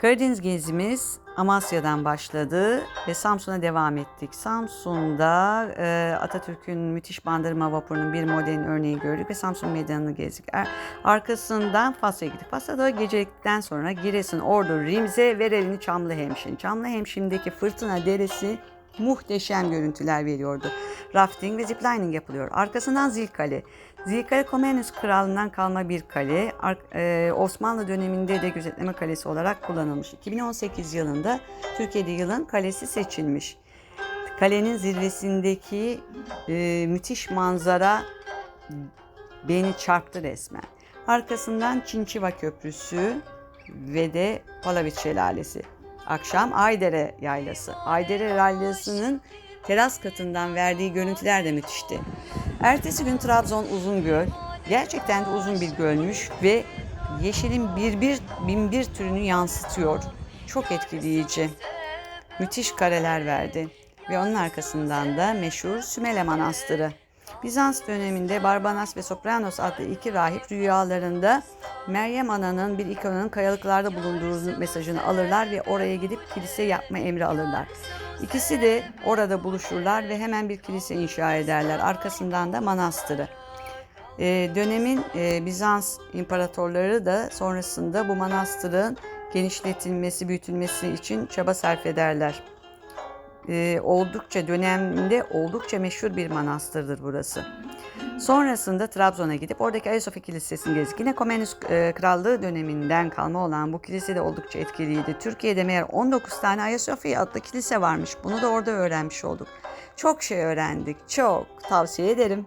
Karadeniz gezimiz Amasya'dan başladı ve Samsun'a devam ettik. Samsun'da e, Atatürk'ün müthiş bandırma vapurunun bir modelin örneği gördük ve Samsun Meydanı'nı gezdik. Er- arkasından Fas'a'ya gittik. Fas'ta gecelikten sonra Giresun, Ordu, Rimze ve Revini Çamlıhemşin. Çamlıhemşin'deki Fırtına Deresi muhteşem görüntüler veriyordu. Rafting ve ziplining yapılıyor. Arkasından Zilkale. Zilkale Komnenos Krallığından kalma bir kale. E, Osmanlı döneminde de gözetleme kalesi olarak kullanılmış. 2018 yılında Türkiye'de yılın kalesi seçilmiş. Kalenin zirvesindeki e, müthiş manzara beni çarptı resmen. Arkasından Çinçiva Köprüsü ve de Palavut Şelalesi. Akşam Aydere Yaylası. Aydere Yaylası'nın teras katından verdiği görüntüler de müthişti. Ertesi gün Trabzon Uzungöl. Gerçekten de uzun bir gölmüş ve yeşilin bir bir bin bir türünü yansıtıyor. Çok etkileyici. Müthiş kareler verdi. Ve onun arkasından da meşhur Sümele Manastırı. Bizans döneminde Barbanas ve Sopranos adlı iki rahip rüyalarında Meryem Ana'nın bir ikonunun kayalıklarda bulunduğu mesajını alırlar ve oraya gidip kilise yapma emri alırlar. İkisi de orada buluşurlar ve hemen bir kilise inşa ederler. Arkasından da manastırı. Ee, dönemin e, Bizans imparatorları da sonrasında bu manastırın genişletilmesi, büyütülmesi için çaba sarf ederler. Ee, oldukça döneminde oldukça meşhur bir manastırdır burası. Sonrasında Trabzon'a gidip oradaki Ayasofya Kilisesi'ni gezdik. Yine Komnenos e, Krallığı döneminden kalma olan bu kilise de oldukça etkiliydi. Türkiye'de meğer 19 tane Ayasofya adlı kilise varmış. Bunu da orada öğrenmiş olduk. Çok şey öğrendik. Çok. Tavsiye ederim.